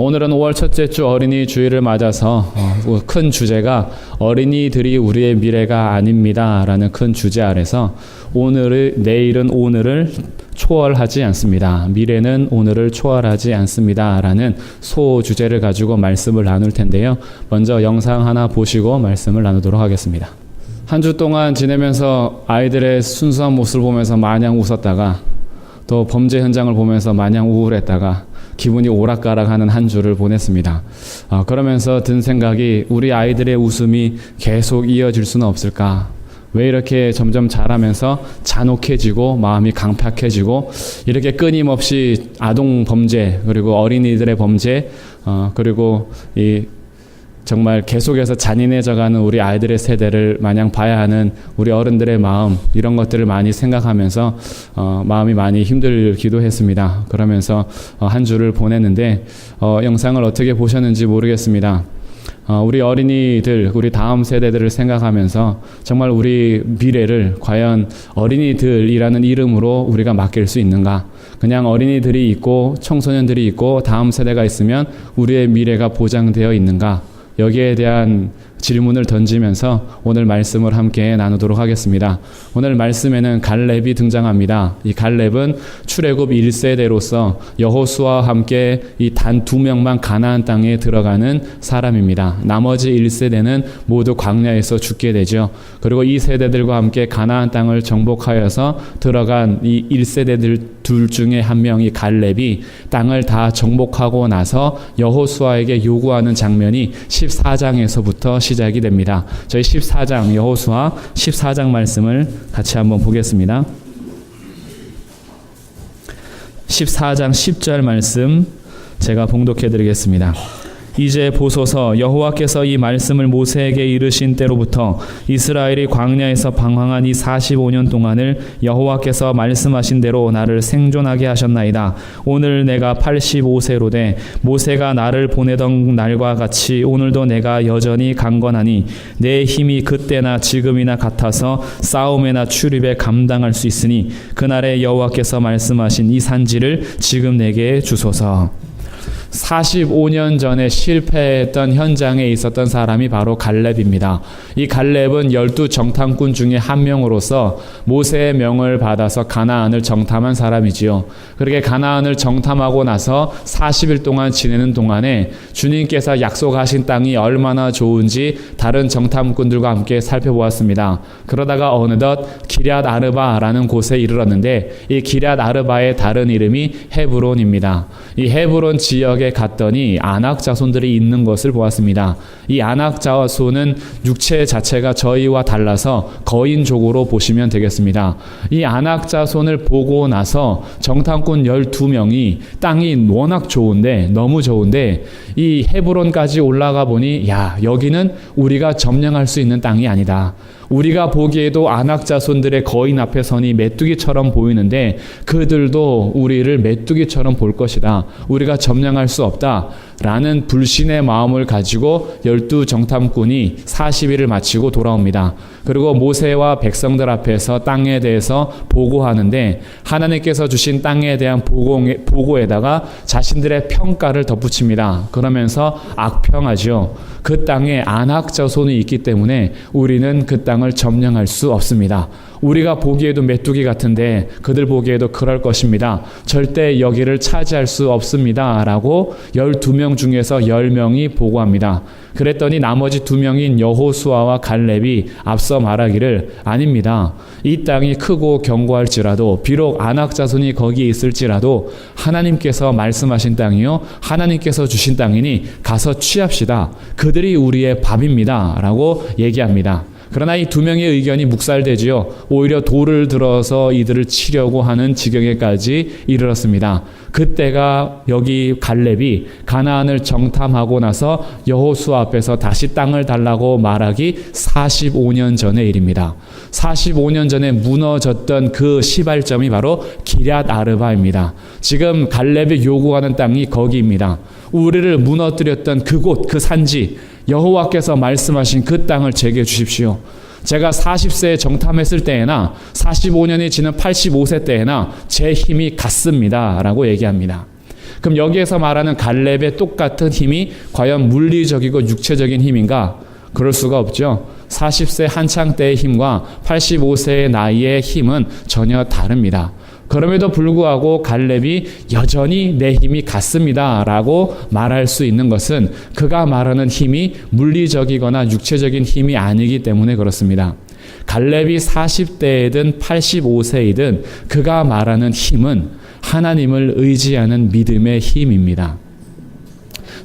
오늘은 5월 첫째 주 어린이 주일을 맞아서 어, 큰 주제가 어린이들이 우리의 미래가 아닙니다라는 큰 주제 아래서 오늘의 내일은 오늘을 초월하지 않습니다. 미래는 오늘을 초월하지 않습니다라는 소 주제를 가지고 말씀을 나눌 텐데요. 먼저 영상 하나 보시고 말씀을 나누도록 하겠습니다. 한 주 동안 지내면서 아이들의 순수한 모습을 보면서 마냥 웃었다가 또 범죄 현장을 보면서 마냥 우울했다가 기분이 오락가락하는 한 주를 보냈습니다. 어, 그러면서 든 생각이 우리 아이들의 웃음이 계속 이어질 수는 없을까? 왜 이렇게 점점 자라면서 잔혹해지고 마음이 강팍해지고 이렇게 끊임없이 아동 범죄 그리고 어린이들의 범죄 어, 그리고 이 정말 계속해서 잔인해져가는 우리 아이들의 세대를 마냥 봐야 하는 우리 어른들의 마음 이런 것들을 많이 생각하면서 어, 마음이 많이 힘들기도 했습니다. 그러면서 어, 한 주를 보냈는데 어, 영상을 어떻게 보셨는지 모르겠습니다. 어, 우리 어린이들, 우리 다음 세대들을 생각하면서 정말 우리 미래를 과연 어린이들이라는 이름으로 우리가 맡길 수 있는가? 그냥 어린이들이 있고 청소년들이 있고 다음 세대가 있으면 우리의 미래가 보장되어 있는가? 여기에 대한 질문을 던지면서 오늘 말씀을 함께 나누도록 하겠습니다. 오늘 말씀에는 갈렙이 등장합니다. 이 갈렙은 출애굽 1세대로서 여호수아와 함께 이 단 두 명만 가나안 땅에 들어가는 사람입니다. 나머지 1세대는 모두 광야에서 죽게 되죠. 그리고 이 세대들과 함께 가나안 땅을 정복하여서 들어간 이 1세대들 둘 중에 한 명이 갈렙이 땅을 다 정복하고 나서 여호수아에게 요구하는 장면이 14장에서부터 시작이 됩니다. 저희 14장 여호수아 14장 말씀을 같이 한번 보겠습니다. 14장 10절 말씀 제가 봉독해 드리겠습니다. 이제 보소서 여호와께서 이 말씀을 모세에게 이르신 때로부터 이스라엘이 광야에서 방황한 이 45년 동안을 여호와께서 말씀하신 대로 나를 생존하게 하셨나이다. 오늘 내가 85세로 돼 모세가 나를 보내던 날과 같이 오늘도 내가 여전히 강건하니 내 힘이 그때나 지금이나 같아서 싸움에나 출입에 감당할 수 있으니 그날에 여호와께서 말씀하신 이 산지를 지금 내게 주소서. 45년 전에 실패했던 현장에 있었던 사람이 바로 갈렙입니다. 이 갈렙은 열두 정탐꾼 중에 한 명으로서 모세의 명을 받아서 가나안을 정탐한 사람이지요. 그렇게 가나안을 정탐하고 나서 40일 동안 지내는 동안에 주님께서 약속하신 땅이 얼마나 좋은지 다른 정탐꾼들과 함께 살펴보았습니다. 그러다가 어느덧 기럇 아르바라는 곳에 이르렀는데 이 기럇 아르바의 다른 이름이 헤브론입니다. 이 헤브론 지역 에 갔더니 아낙 자손들이 있는 것을 보았습니다. 이 아낙 자손은 육체 자체가 저희와 달라서 거인족으로 보시면 되겠습니다. 이 아낙 자손을 보고 나서 정탐꾼 12명이 땅이 워낙 좋은데 너무 좋은데 이 헤브론까지 올라가 보니 야 여기는 우리가 점령할 수 있는 땅이 아니다. 우리가 보기에도 안악 자손들의 거인 앞에 서니 메뚜기처럼 보이는데 그들도 우리를 메뚜기처럼 볼 것이다. 우리가 점령할 수 없다. 라는 불신의 마음을 가지고 열두 정탐꾼이 40일을 마치고 돌아옵니다. 그리고 모세와 백성들 앞에서 땅에 대해서 보고하는데 하나님께서 주신 땅에 대한 보고, 에다가 자신들의 평가를 덧붙입니다. 그러면서 악평하죠. 그 땅에 안악 자손이 있기 때문에 우리는 그 땅을 점령할 수 없습니다. 우리가 보기에도 메뚜기 같은데 그들 보기에도 그럴 것입니다. 절대 여기를 차지할 수 없습니다. 라고 12명 중에서 10명이 보고합니다. 그랬더니 나머지 두 명인 여호수아와 갈렙이 앞서 말하기를 아닙니다. 이 땅이 크고 견고할지라도 비록 안악 자손이 거기에 있을지라도 하나님께서 말씀하신 땅이요 하나님께서 주신 땅이니 가서 취합시다. 그들이 우리의 밥입니다라고 얘기합니다. 그러나 이 두 명의 의견이 묵살되지요. 오히려 돌을 들어서 이들을 치려고 하는 지경에까지 이르렀습니다. 그때가 여기 갈렙이 가나안을 정탐하고 나서 여호수 앞에서 다시 땅을 달라고 말하기 45년 전의 일입니다. 45년 전에 무너졌던 그 시발점이 바로 기럇 아르바입니다. 지금 갈렙이 요구하는 땅이 거기입니다. 우리를 무너뜨렸던 그곳 그 산지 여호와께서 말씀하신 그 땅을 제게 주십시오. 제가 40세에 정탐했을 때에나 45년이 지난 85세 때에나 제 힘이 같습니다. 라고 얘기합니다. 그럼 여기에서 말하는 갈렙의 똑같은 힘이 과연 물리적이고 육체적인 힘인가? 그럴 수가 없죠. 40세 한창 때의 힘과 85세의 나이의 힘은 전혀 다릅니다. 그럼에도 불구하고 갈렙이 여전히 내 힘이 같습니다 라고 말할 수 있는 것은 그가 말하는 힘이 물리적이거나 육체적인 힘이 아니기 때문에 그렇습니다. 갈렙이 40대이든 85세이든 그가 말하는 힘은 하나님을 의지하는 믿음의 힘입니다.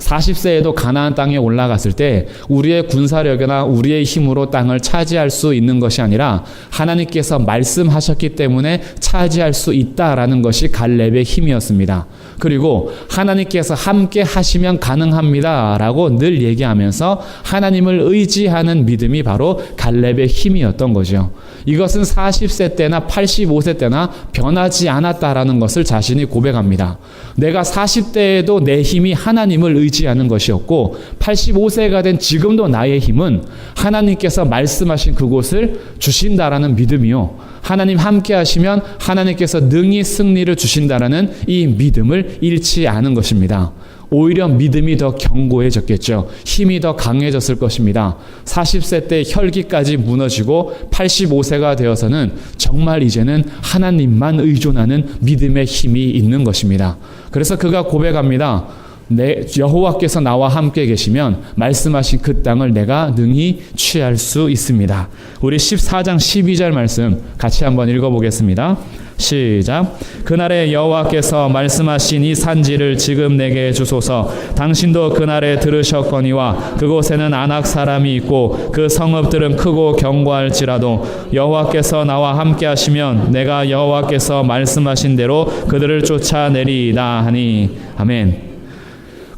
40세에도 가나안 땅에 올라갔을 때 우리의 군사력이나 우리의 힘으로 땅을 차지할 수 있는 것이 아니라 하나님께서 말씀하셨기 때문에 차지할 수 있다라는 것이 갈렙의 힘이었습니다. 그리고 하나님께서 함께 하시면 가능합니다라고 늘 얘기하면서 하나님을 의지하는 믿음이 바로 갈렙의 힘이었던 거죠. 이것은 40세 때나 85세 때나 변하지 않았다라는 것을 자신이 고백합니다. 내가 40대에도 내 힘이 하나님을 의지 하는 것이었고 85세가 된 지금도 나의 힘은 하나님께서 말씀하신 그곳을 주신다라는 믿음이요. 하나님 함께 하시면 하나님께서 능히 승리를 주신다라는 이 믿음을 잃지 않은 것입니다. 오히려 믿음이 더 견고해졌겠죠. 힘이 더 강해졌을 것입니다. 40세 때 혈기까지 무너지고 85세가 되어서는 정말 이제는 하나님만 의존하는 믿음의 힘이 있는 것입니다. 그래서 그가 고백합니다. 내 여호와께서 나와 함께 계시면 말씀하신 그 땅을 내가 능히 취할 수 있습니다. 우리 14장 12절 말씀 같이 한번 읽어 보겠습니다. 시작. 그날에 여호와께서 말씀하신 이 산지를 지금 내게 주소서. 당신도 그날에 들으셨거니와 그곳에는 안악 사람이 있고 그 성읍들은 크고 견고할지라도 여호와께서 나와 함께 하시면 내가 여호와께서 말씀하신 대로 그들을 쫓아내리이다 하니 아멘.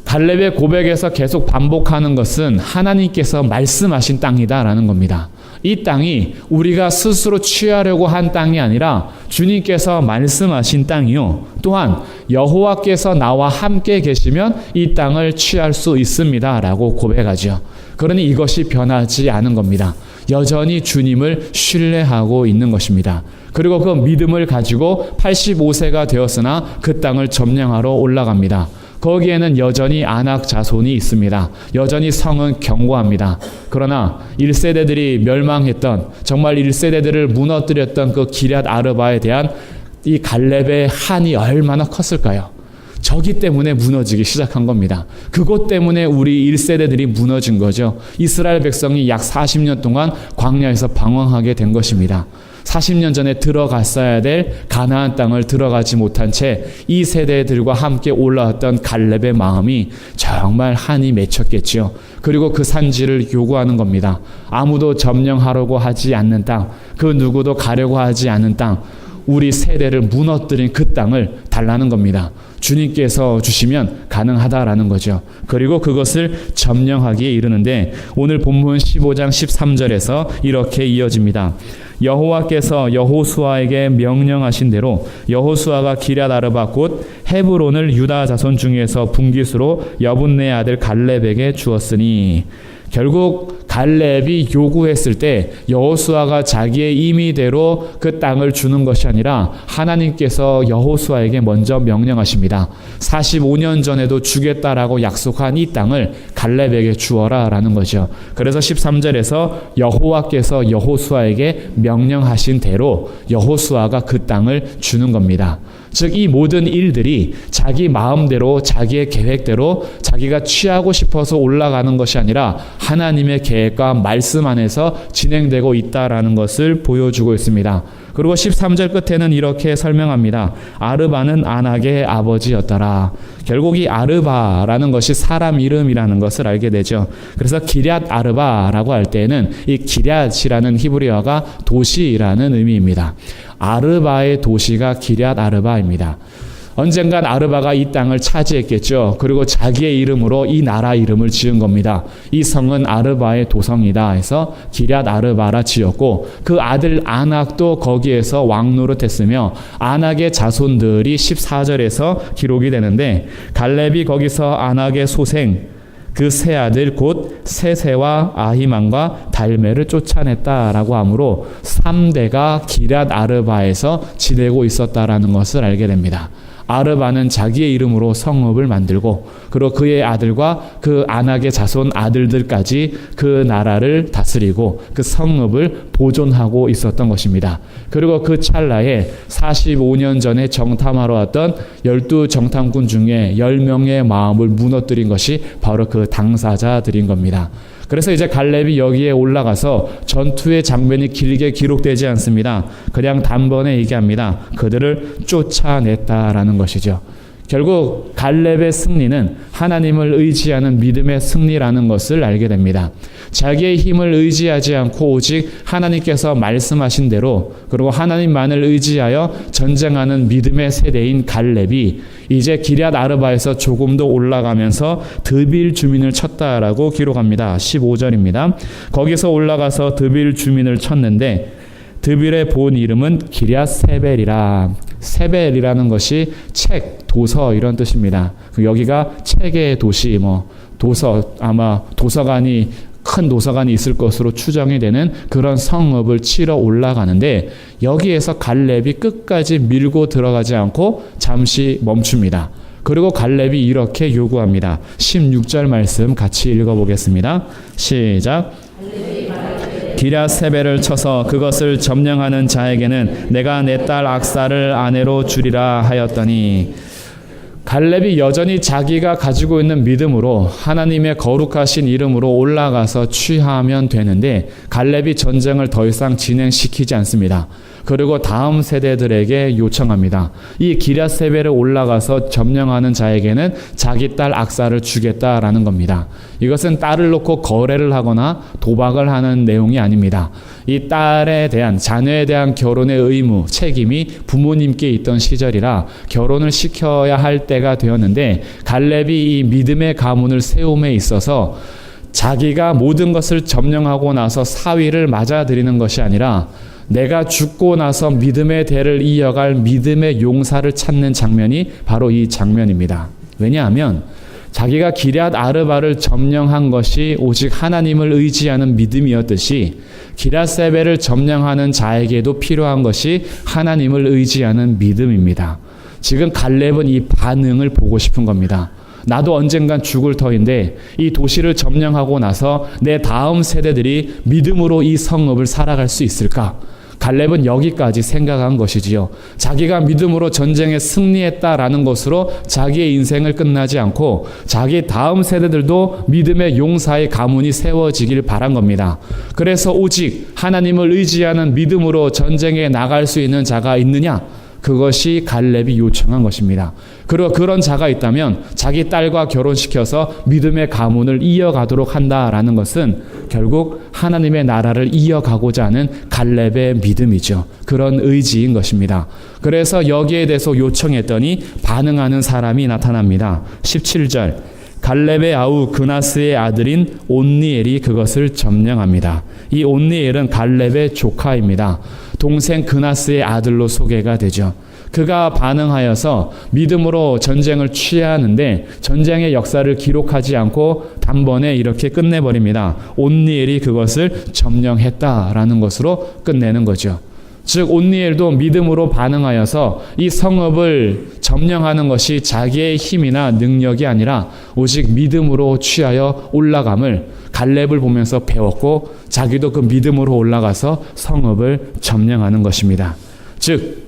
갈렙의 고백에서 계속 반복하는 것은 하나님께서 말씀하신 땅이다라는 겁니다. 이 땅이 우리가 스스로 취하려고 한 땅이 아니라 주님께서 말씀하신 땅이요. 또한 여호와께서 나와 함께 계시면 이 땅을 취할 수 있습니다라고 고백하죠. 그러니 이것이 변하지 않은 겁니다. 여전히 주님을 신뢰하고 있는 것입니다. 그리고 그 믿음을 가지고 85세가 되었으나 그 땅을 점령하러 올라갑니다. 거기에는 여전히 안악 자손이 있습니다. 여전히 성은 견고합니다. 그러나 1세대들이 멸망했던 정말 1세대들을 무너뜨렸던 그 기럇 아르바에 대한 이 갈렙의 한이 얼마나 컸을까요? 저기 때문에 무너지기 시작한 겁니다. 그것 때문에 우리 1세대들이 무너진 거죠. 이스라엘 백성이 약 40년 동안 광야에서 방황하게 된 것입니다. 40년 전에 들어갔어야 될 가나안 땅을 들어가지 못한 채 이 세대들과 함께 올라왔던 갈렙의 마음이 정말 한이 맺혔겠지요. 그리고 그 산지를 요구하는 겁니다. 아무도 점령하려고 하지 않는 땅, 그 누구도 가려고 하지 않는 땅, 우리 세대를 무너뜨린 그 땅을 달라는 겁니다. 주님께서 주시면 가능하다라는 거죠. 그리고 그것을 점령하기에 이르는데 오늘 본문 15장 13절에서 이렇게 이어집니다. 여호와께서 여호수아에게 명령하신 대로 여호수아가 기럇 아르바 곧 헤브론을 유다 자손 중에서 분기수로 여분네 아들 갈렙에게 주었으니 결국 갈렙이 요구했을 때 여호수아가 자기의 임의대로 그 땅을 주는 것이 아니라 하나님께서 여호수아에게 먼저 명령하십니다. 45년 전에도 주겠다라고 약속한 이 땅을 갈렙에게 주어라라는 거죠. 그래서 13절에서 여호와께서 여호수아에게 명령하신 대로 여호수아가 그 땅을 주는 겁니다. 즉 이 모든 일들이 자기 마음대로 자기의 계획대로 자기가 취하고 싶어서 올라가는 것이 아니라 하나님의 계획과 말씀 안에서 진행되고 있다라는 것을 보여주고 있습니다. 그리고 13절 끝에는 이렇게 설명합니다. 아르바는 안악의 아버지였더라. 결국 이 아르바라는 것이 사람 이름이라는 것을 알게 되죠. 그래서 기럇 아르바라고 할 때는 이 기럇이라는 히브리어가 도시라는 의미입니다. 아르바의 도시가 기럇 아르바입니다. 언젠간 아르바가 이 땅을 차지했겠죠. 그리고 자기의 이름으로 이 나라 이름을 지은 겁니다. 이 성은 아르바의 도성이다 해서 기럇 아르바라 지었고 그 아들 아낙도 거기에서 왕 노릇했으며 아낙의 자손들이 14절에서 기록이 되는데 갈렙이 거기서 아낙의 소생 그 세 아들 곧 세세와 아히만과 달메를 쫓아냈다라고 하므로 3대가 기럇 아르바에서 지내고 있었다라는 것을 알게 됩니다. 아르바는 자기의 이름으로 성읍을 만들고 그리고 그의 아들과 그 안악의 자손 아들들까지 그 나라를 다스리고 그 성읍을 보존하고 있었던 것입니다. 그리고 그 찰나에 45년 전에 정탐하러 왔던 열두 정탐군 중에 10명의 마음을 무너뜨린 것이 바로 그 당사자들인 겁니다. 그래서 이제 갈렙이 여기에 올라가서 전투의 장면이 길게 기록되지 않습니다. 그냥 단번에 얘기합니다. 그들을 쫓아냈다라는 것이죠. 결국 갈렙의 승리는 하나님을 의지하는 믿음의 승리라는 것을 알게 됩니다. 자기의 힘을 의지하지 않고 오직 하나님께서 말씀하신 대로 그리고 하나님만을 의지하여 전쟁하는 믿음의 세대인 갈렙이 이제 기럇 아르바에서 조금 더 올라가면서 드빌 주민을 쳤다라고 기록합니다. 15절입니다. 거기서 올라가서 드빌 주민을 쳤는데 드빌의 본 이름은 기럇 세벨이라 세벨이라는 것이 책, 도서 이런 뜻입니다. 그 여기가 책의 도시 뭐 도서 아마 도서관이 큰 도서관이 있을 것으로 추정이 되는 그런 성읍을 치러 올라가는데 여기에서 갈렙이 끝까지 밀고 들어가지 않고 잠시 멈춥니다. 그리고 갈렙이 이렇게 요구합니다. 16절 말씀 같이 읽어보겠습니다. 시작. 기랴 세벨을 쳐서 그것을 점령하는 자에게는 내가 내 딸 악사를 아내로 주리라 하였더니 갈렙이 여전히 자기가 가지고 있는 믿음으로 하나님의 거룩하신 이름으로 올라가서 취하면 되는데 갈렙이 전쟁을 더 이상 진행시키지 않습니다. 그리고 다음 세대들에게 요청합니다. 이 기랴세벨에 올라가서 점령하는 자에게는 자기 딸 악사를 주겠다라는 겁니다. 이것은 딸을 놓고 거래를 하거나 도박을 하는 내용이 아닙니다. 이 딸에 대한 자녀에 대한 결혼의 의무, 책임이 부모님께 있던 시절이라 결혼을 시켜야 할 때가 되었는데 갈렙이 이 믿음의 가문을 세움에 있어서 자기가 모든 것을 점령하고 나서 사위를 맞아들이는 것이 아니라 내가 죽고 나서 믿음의 대를 이어갈 믿음의 용사를 찾는 장면이 바로 이 장면입니다. 왜냐하면 자기가 기럇 아르바를 점령한 것이 오직 하나님을 의지하는 믿음이었듯이 기라세벨을 점령하는 자에게도 필요한 것이 하나님을 의지하는 믿음입니다. 지금 갈렙은 이 반응을 보고 싶은 겁니다. 나도 언젠간 죽을 터인데 이 도시를 점령하고 나서 내 다음 세대들이 믿음으로 이 성읍을 살아갈 수 있을까? 갈렙은 여기까지 생각한 것이지요. 자기가 믿음으로 전쟁에 승리했다라는 것으로 자기의 인생을 끝나지 않고 자기 다음 세대들도 믿음의 용사의 가문이 세워지길 바란 겁니다. 그래서 오직 하나님을 의지하는 믿음으로 전쟁에 나갈 수 있는 자가 있느냐? 그것이 갈렙이 요청한 것입니다. 그리고 그런 자가 있다면 자기 딸과 결혼시켜서 믿음의 가문을 이어가도록 한다라는 것은 결국 하나님의 나라를 이어가고자 하는 갈렙의 믿음이죠. 그런 의지인 것입니다. 그래서 여기에 대해서 요청했더니 반응하는 사람이 나타납니다. 17절. 갈렙의 아우 그나스의 아들인 온니엘이 그것을 점령합니다. 이 온니엘은 갈렙의 조카입니다. 동생 그나스의 아들로 소개가 되죠. 그가 반응하여서 믿음으로 전쟁을 취하는데 전쟁의 역사를 기록하지 않고 단번에 이렇게 끝내버립니다. 온니엘이 그것을 점령했다라는 것으로 끝내는 거죠. 즉 온니엘도 믿음으로 반응하여서 이 성읍을 점령하는 것이 자기의 힘이나 능력이 아니라 오직 믿음으로 취하여 올라감을 갈렙을 보면서 배웠고 자기도 그 믿음으로 올라가서 성읍을 점령하는 것입니다. 즉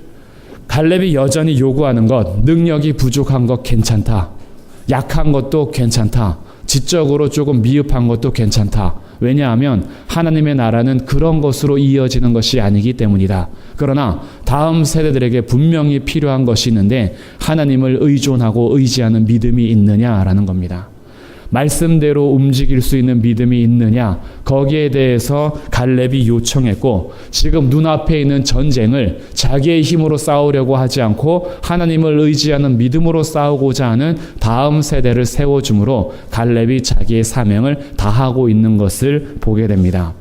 갈렙이 여전히 요구하는 것 능력이 부족한 것 괜찮다. 약한 것도 괜찮다. 지적으로 조금 미흡한 것도 괜찮다. 왜냐하면 하나님의 나라는 그런 것으로 이어지는 것이 아니기 때문이다. 그러나 다음 세대들에게 분명히 필요한 것이 있는데 하나님을 의존하고 의지하는 믿음이 있느냐라는 겁니다. 말씀대로 움직일 수 있는 믿음이 있느냐 거기에 대해서 갈렙이 요청했고 지금 눈앞에 있는 전쟁을 자기의 힘으로 싸우려고 하지 않고 하나님을 의지하는 믿음으로 싸우고자 하는 다음 세대를 세워줌으로 갈렙이 자기의 사명을 다하고 있는 것을 보게 됩니다.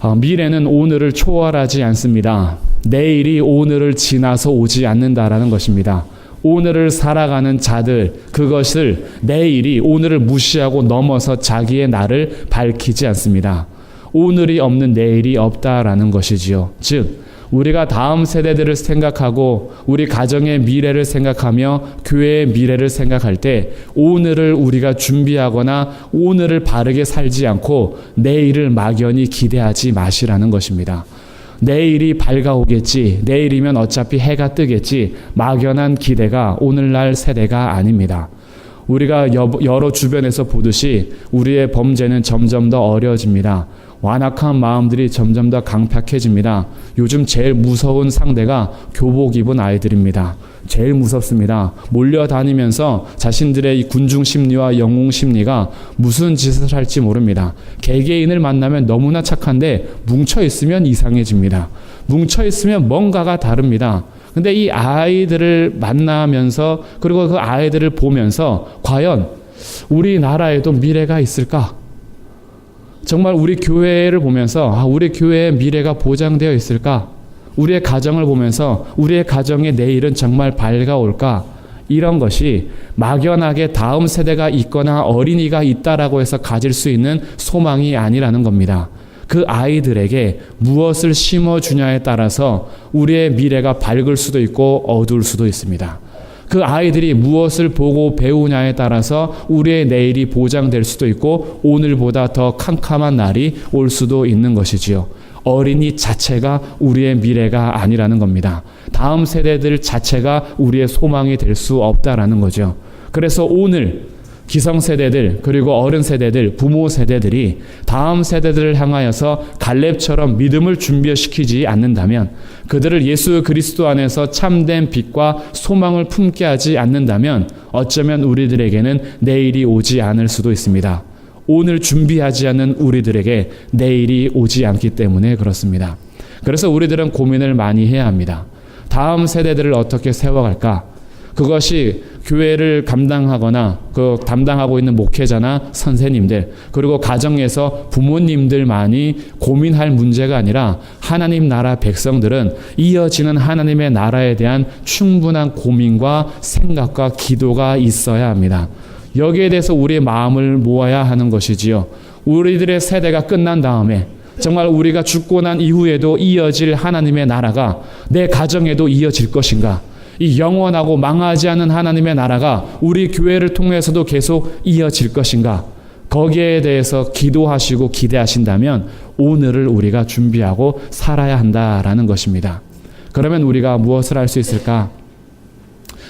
어, 미래는 오늘을 초월하지 않습니다. 내일이 오늘을 지나서 오지 않는다라는 것입니다. 오늘을 살아가는 자들 그것을 내일이 오늘을 무시하고 넘어서 자기의 날을 밝히지 않습니다. 오늘이 없는 내일이 없다라는 것이지요. 즉 우리가 다음 세대들을 생각하고 우리 가정의 미래를 생각하며 교회의 미래를 생각할 때 오늘을 우리가 준비하거나 오늘을 바르게 살지 않고 내일을 막연히 기대하지 마시라는 것입니다. 내일이 밝아오겠지, 내일이면 어차피 해가 뜨겠지, 막연한 기대가 오늘날 세대가 아닙니다. 우리가 여러 주변에서 보듯이 우리의 범죄는 점점 더 어려워집니다. 완악한 마음들이 점점 더 강팍해집니다. 요즘 제일 무서운 상대가 교복 입은 아이들입니다. 제일 무섭습니다. 몰려다니면서 자신들의 이 군중 심리와 영웅 심리가 무슨 짓을 할지 모릅니다. 개개인을 만나면 너무나 착한데 뭉쳐 있으면 이상해집니다. 뭉쳐 있으면 뭔가가 다릅니다. 근데 이 아이들을 만나면서 그리고 그 아이들을 보면서 과연 우리나라에도 미래가 있을까? 정말 우리 교회를 보면서 아, 우리 교회의 미래가 보장되어 있을까? 우리의 가정을 보면서 우리의 가정의 내일은 정말 밝아올까? 이런 것이 막연하게 다음 세대가 있거나 어린이가 있다라고 해서 가질 수 있는 소망이 아니라는 겁니다. 그 아이들에게 무엇을 심어주냐에 따라서 우리의 미래가 밝을 수도 있고 어두울 수도 있습니다. 그 아이들이 무엇을 보고 배우냐에 따라서 우리의 내일이 보장될 수도 있고 오늘보다 더 캄캄한 날이 올 수도 있는 것이지요. 어린이 자체가 우리의 미래가 아니라는 겁니다. 다음 세대들 자체가 우리의 소망이 될 수 없다라는 거죠. 그래서 오늘 기성세대들 그리고 어른 세대들 부모 세대들이 다음 세대들을 향하여서 갈렙처럼 믿음을 준비시키지 않는다면 그들을 예수 그리스도 안에서 참된 빛과 소망을 품게 하지 않는다면 어쩌면 우리들에게는 내일이 오지 않을 수도 있습니다. 오늘 준비하지 않는 우리들에게 내일이 오지 않기 때문에 그렇습니다. 그래서 우리들은 고민을 많이 해야 합니다. 다음 세대들을 어떻게 세워갈까? 그것이 교회를 감당하거나 그 담당하고 있는 목회자나 선생님들 그리고 가정에서 부모님들만이 고민할 문제가 아니라 하나님 나라 백성들은 이어지는 하나님의 나라에 대한 충분한 고민과 생각과 기도가 있어야 합니다. 여기에 대해서 우리의 마음을 모아야 하는 것이지요. 우리들의 세대가 끝난 다음에 정말 우리가 죽고 난 이후에도 이어질 하나님의 나라가 내 가정에도 이어질 것인가? 이 영원하고 망하지 않은 하나님의 나라가 우리 교회를 통해서도 계속 이어질 것인가? 거기에 대해서 기도하시고 기대하신다면 오늘을 우리가 준비하고 살아야 한다라는 것입니다. 그러면 우리가 무엇을 할 수 있을까?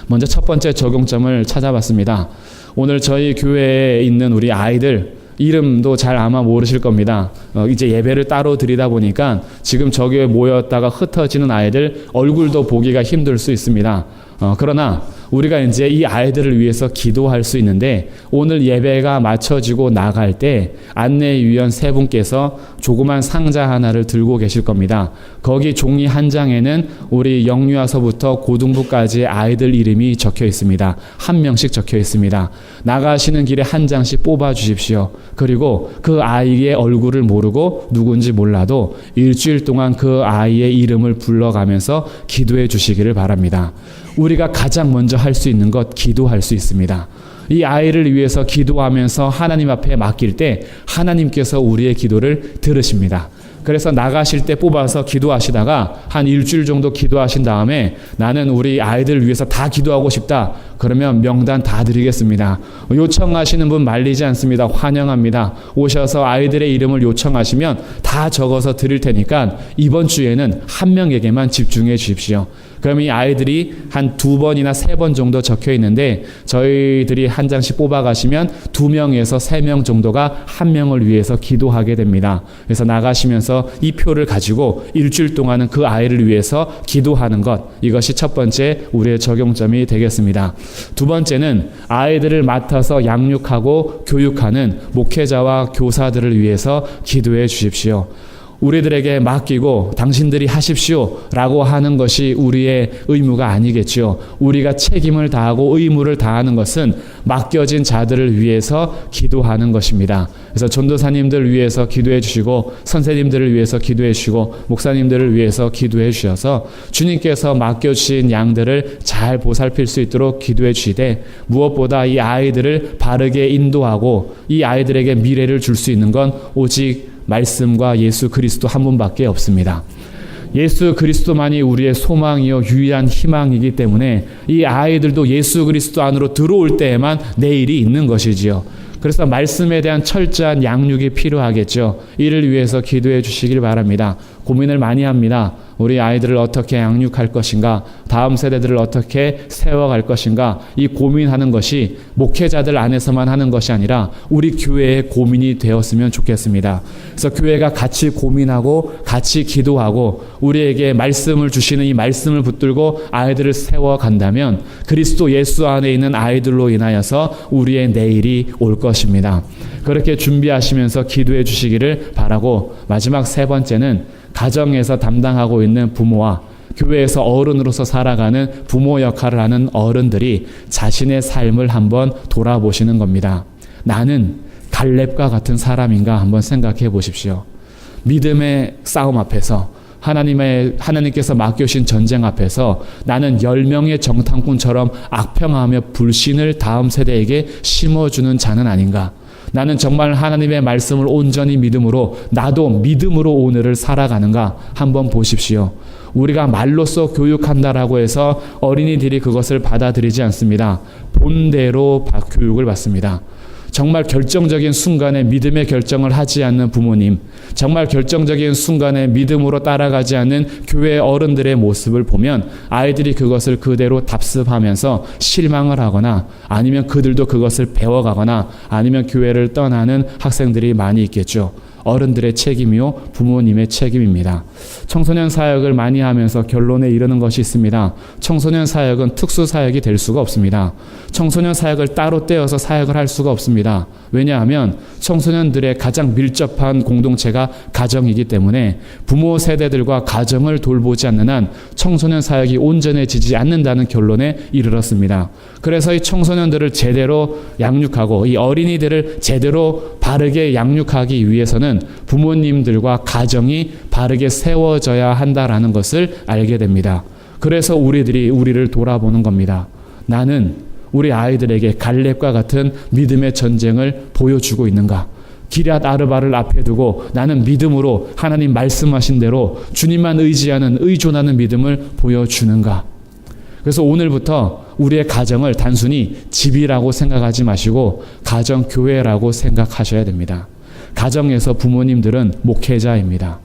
먼저 첫 번째 적용점을 찾아봤습니다. 오늘 저희 교회에 있는 우리 아이들 이름도 잘 아마 모르실 겁니다. 어, 이제 예배를 따로 드리다 보니까 지금 저기에 모였다가 흩어지는 아이들 얼굴도 보기가 힘들 수 있습니다. 어, 그러나 우리가 이제 이 아이들을 위해서 기도할 수 있는데 오늘 예배가 마쳐지고 나갈 때 안내위원 세 분께서 조그만 상자 하나를 들고 계실 겁니다. 거기 종이 한 장에는 우리 영유아서부터 고등부까지 아이들 이름이 적혀 있습니다. 한 명씩 적혀 있습니다. 나가시는 길에 한 장씩 뽑아 주십시오. 그리고 그 아이의 얼굴을 모르고 누군지 몰라도 일주일 동안 그 아이의 이름을 불러가면서 기도해 주시기를 바랍니다. 우리가 가장 먼저 할 수 있는 것 기도할 수 있습니다. 이 아이를 위해서 기도하면서 하나님 앞에 맡길 때 하나님께서 우리의 기도를 들으십니다. 그래서 나가실 때 뽑아서 기도하시다가 한 일주일 정도 기도하신 다음에 나는 우리 아이들 위해서 다 기도하고 싶다. 그러면 명단 다 드리겠습니다. 요청하시는 분 말리지 않습니다. 환영합니다. 오셔서 아이들의 이름을 요청하시면 다 적어서 드릴 테니까 이번 주에는 한 명에게만 집중해 주십시오. 그럼 이 아이들이 한 두 번이나 세 번 정도 적혀 있는데 저희들이 한 장씩 뽑아 가시면 두 명에서 세 명 정도가 한 명을 위해서 기도하게 됩니다. 그래서 나가시면서 이 표를 가지고 일주일 동안은 그 아이를 위해서 기도하는 것 이것이 첫 번째 우리의 적용점이 되겠습니다. 두 번째는 아이들을 맡아서 양육하고 교육하는 목회자와 교사들을 위해서 기도해 주십시오. 우리들에게 맡기고 당신들이 하십시오 라고 하는 것이 우리의 의무가 아니겠지요. 우리가 책임을 다하고 의무를 다하는 것은 맡겨진 자들을 위해서 기도하는 것입니다. 그래서 전도사님들 위해서 기도해 주시고 선생님들을 위해서 기도해 주시고 목사님들을 위해서 기도해 주셔서 주님께서 맡겨주신 양들을 잘 보살필 수 있도록 기도해 주시되 무엇보다 이 아이들을 바르게 인도하고 이 아이들에게 미래를 줄 수 있는 건 오직 말씀과 예수 그리스도 한 분밖에 없습니다. 예수 그리스도만이 우리의 소망이요 유일한 희망이기 때문에 이 아이들도 예수 그리스도 안으로 들어올 때에만 내일이 있는 것이지요. 그래서 말씀에 대한 철저한 양육이 필요하겠죠. 이를 위해서 기도해 주시길 바랍니다. 고민을 많이 합니다. 우리 아이들을 어떻게 양육할 것인가, 다음 세대들을 어떻게 세워갈 것인가, 이 고민하는 것이 목회자들 안에서만 하는 것이 아니라 우리 교회의 고민이 되었으면 좋겠습니다. 그래서 교회가 같이 고민하고 같이 기도하고 우리에게 말씀을 주시는 이 말씀을 붙들고 아이들을 세워간다면 그리스도 예수 안에 있는 아이들로 인하여서 우리의 내일이 올 것입니다. 그렇게 준비하시면서 기도해 주시기를 바라고 마지막 세 번째는 가정에서 담당하고 있는 부모와 교회에서 어른으로서 살아가는 부모 역할을 하는 어른들이 자신의 삶을 한번 돌아보시는 겁니다. 나는 갈렙과 같은 사람인가 한번 생각해 보십시오. 믿음의 싸움 앞에서 하나님의 하나님께서 맡겨신 전쟁 앞에서 나는 열 명의 정탐꾼처럼 악평하며 불신을 다음 세대에게 심어주는 자는 아닌가? 나는 정말 하나님의 말씀을 온전히 믿음으로 나도 믿음으로 오늘을 살아가는가 한번 보십시오. 우리가 말로써 교육한다라고 해서 어린이들이 그것을 받아들이지 않습니다. 본대로 교육을 받습니다. 정말 결정적인 순간에 믿음의 결정을 하지 않는 부모님, 정말 결정적인 순간에 믿음으로 따라가지 않는 교회 어른들의 모습을 보면 아이들이 그것을 그대로 답습하면서 실망을 하거나 아니면 그들도 그것을 배워가거나 아니면 교회를 떠나는 학생들이 많이 있겠죠. 어른들의 책임이요 부모님의 책임입니다. 청소년 사역을 많이 하면서 결론에 이르는 것이 있습니다. 청소년 사역은 특수 사역이 될 수가 없습니다. 청소년 사역을 따로 떼어서 사역을 할 수가 없습니다. 왜냐하면 청소년들의 가장 밀접한 공동체가 가정이기 때문에 부모 세대들과 가정을 돌보지 않는 한 청소년 사역이 온전해지지 않는다는 결론에 이르렀습니다. 그래서 이 청소년들을 제대로 양육하고 이 어린이들을 제대로 바르게 양육하기 위해서는 부모님들과 가정이 바르게 세워져야 한다라는 것을 알게 됩니다. 그래서 우리들이 우리를 돌아보는 겁니다. 나는 우리 아이들에게 갈렙과 같은 믿음의 전쟁을 보여주고 있는가? 기럇 아르바를 앞에 두고 나는 믿음으로 하나님 말씀하신 대로 주님만 의지하는 의존하는 믿음을 보여주는가? 그래서 오늘부터 우리의 가정을 단순히 집이라고 생각하지 마시고 가정 교회라고 생각하셔야 됩니다. 가정에서 부모님들은 목회자입니다.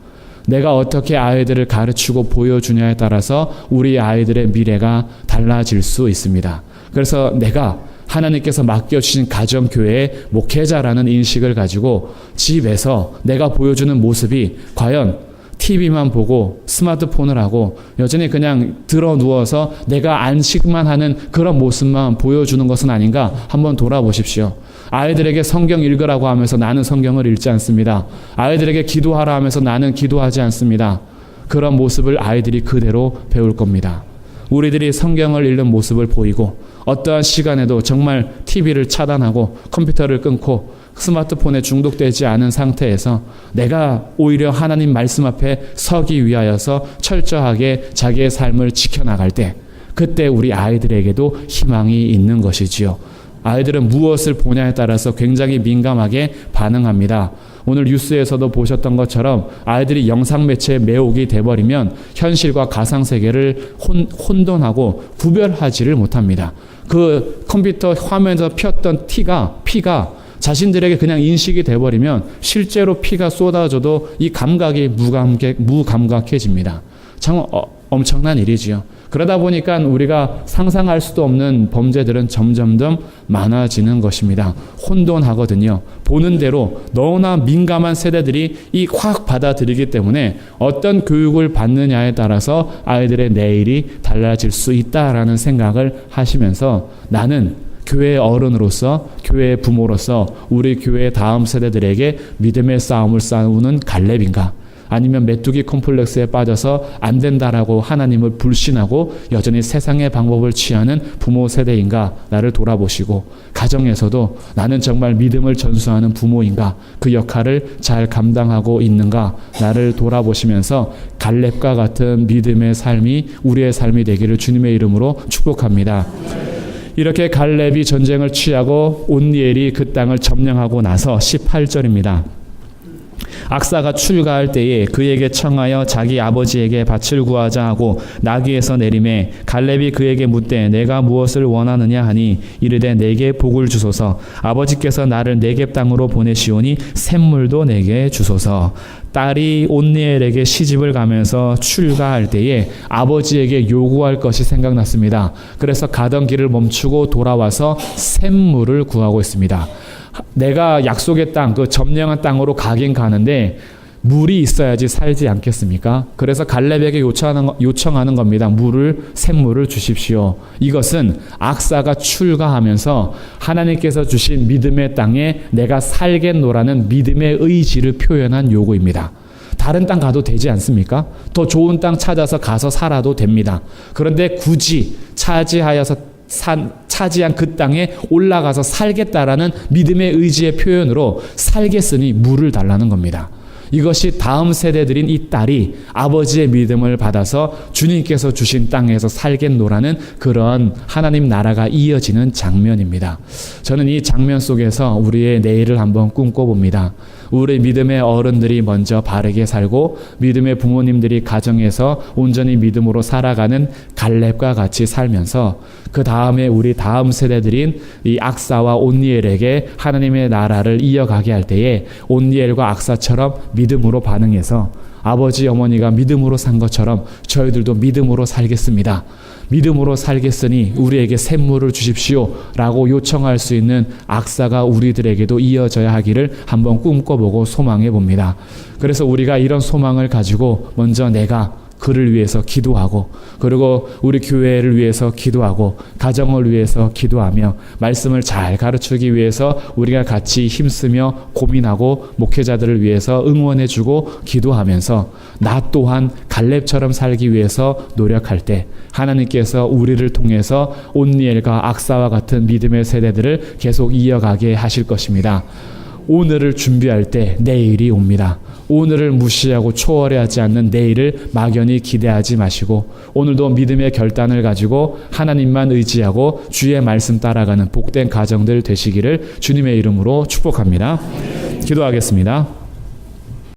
내가 어떻게 아이들을 가르치고 보여주냐에 따라서 우리 아이들의 미래가 달라질 수 있습니다. 그래서 내가 하나님께서 맡겨주신 가정교회의 목회자라는 인식을 가지고 집에서 내가 보여주는 모습이 과연 TV만 보고 스마트폰을 하고 여전히 그냥 들어 누워서 내가 안식만 하는 그런 모습만 보여주는 것은 아닌가 한번 돌아보십시오. 아이들에게 성경 읽으라고 하면서 나는 성경을 읽지 않습니다. 아이들에게 기도하라 하면서 나는 기도하지 않습니다. 그런 모습을 아이들이 그대로 배울 겁니다. 우리들이 성경을 읽는 모습을 보이고 어떠한 시간에도 정말 TV를 차단하고 컴퓨터를 끊고 스마트폰에 중독되지 않은 상태에서 내가 오히려 하나님 말씀 앞에 서기 위하여서 철저하게 자기의 삶을 지켜나갈 때 그때 우리 아이들에게도 희망이 있는 것이지요. 아이들은 무엇을 보냐에 따라서 굉장히 민감하게 반응합니다. 오늘 뉴스에서도 보셨던 것처럼 아이들이 영상 매체에 매혹이 돼버리면 현실과 가상 세계를 혼, 혼돈하고 구별하지를 못합니다. 그 컴퓨터 화면에서 폈던 티가 피가 자신들에게 그냥 인식이 돼버리면 실제로 피가 쏟아져도 이 감각이 무감각, 무감각해집니다. 참 어, 엄청난 일이지요. 그러다 보니까 우리가 상상할 수도 없는 범죄들은 점점 더 많아지는 것입니다. 혼돈하거든요. 보는 대로 너무나 민감한 세대들이 이 확 받아들이기 때문에 어떤 교육을 받느냐에 따라서 아이들의 내일이 달라질 수 있다라는 생각을 하시면서 나는 교회의 어른으로서 교회의 부모로서 우리 교회의 다음 세대들에게 믿음의 싸움을 싸우는 갈렙인가? 아니면 메뚜기 콤플렉스에 빠져서 안 된다라고 하나님을 불신하고 여전히 세상의 방법을 취하는 부모 세대인가? 나를 돌아보시고 가정에서도 나는 정말 믿음을 전수하는 부모인가? 그 역할을 잘 감당하고 있는가? 나를 돌아보시면서 갈렙과 같은 믿음의 삶이 우리의 삶이 되기를 주님의 이름으로 축복합니다. 이렇게 갈렙이 전쟁을 취하고 온니엘이 그 땅을 점령하고 나서 18절입니다. 악사가 출가할 때에 그에게 청하여 자기 아버지에게 밭을 구하자 하고 나귀에서 내림에 갈렙이 그에게 묻되 내가 무엇을 원하느냐 하니 이르되 내게 복을 주소서 아버지께서 나를 내겝 땅으로 보내시오니 샘물도 내게 주소서 딸이 온니엘에게 시집을 가면서 출가할 때에 아버지에게 요구할 것이 생각났습니다. 그래서 가던 길을 멈추고 돌아와서 샘물을 구하고 있습니다. 내가 약속의 땅, 그 점령한 땅으로 가긴 가는데 물이 있어야지 살지 않겠습니까? 그래서 갈렙에게 요청하는, 거- 요청하는 겁니다. 물을, 샘물을 주십시오. 이것은 악사가 출가하면서 하나님께서 주신 믿음의 땅에 내가 살겠노라는 믿음의 의지를 표현한 요구입니다. 다른 땅 가도 되지 않습니까? 더 좋은 땅 찾아서 가서 살아도 됩니다. 그런데 굳이 차지하여서 산, 차지한 그 땅에 올라가서 살겠다라는 믿음의 의지의 표현으로 살겠으니 물을 달라는 겁니다. 이것이 다음 세대들인 이 딸이 아버지의 믿음을 받아서 주님께서 주신 땅에서 살겠노라는 그런 하나님 나라가 이어지는 장면입니다. 저는 이 장면 속에서 우리의 내일을 한번 꿈꿔봅니다. 우리 믿음의 어른들이 먼저 바르게 살고 믿음의 부모님들이 가정에서 온전히 믿음으로 살아가는 갈렙과 같이 살면서 그 다음에 우리 다음 세대들인 이 악사와 온니엘에게 하나님의 나라를 이어가게 할 때에 온니엘과 악사처럼 믿음으로 반응해서 아버지 어머니가 믿음으로 산 것처럼 저희들도 믿음으로 살겠습니다. 믿음으로 살겠으니 우리에게 샘물을 주십시오 라고 요청할 수 있는 악사가 우리들에게도 이어져야 하기를 한번 꿈꿔보고 소망해 봅니다. 그래서 우리가 이런 소망을 가지고 먼저 내가 그를 위해서 기도하고 그리고 우리 교회를 위해서 기도하고 가정을 위해서 기도하며 말씀을 잘 가르치기 위해서 우리가 같이 힘쓰며 고민하고 목회자들을 위해서 응원해 주고 기도하면서 나 또한 갈렙처럼 살기 위해서 노력할 때 하나님께서 우리를 통해서 온니엘과 악사와 같은 믿음의 세대들을 계속 이어가게 하실 것입니다. 오늘을 준비할 때 내일이 옵니다. 오늘을 무시하고 초월하지 않는 내일을 막연히 기대하지 마시고 오늘도 믿음의 결단을 가지고 하나님만 의지하고 주의 말씀 따라가는 복된 가정들 되시기를 주님의 이름으로 축복합니다. 기도하겠습니다.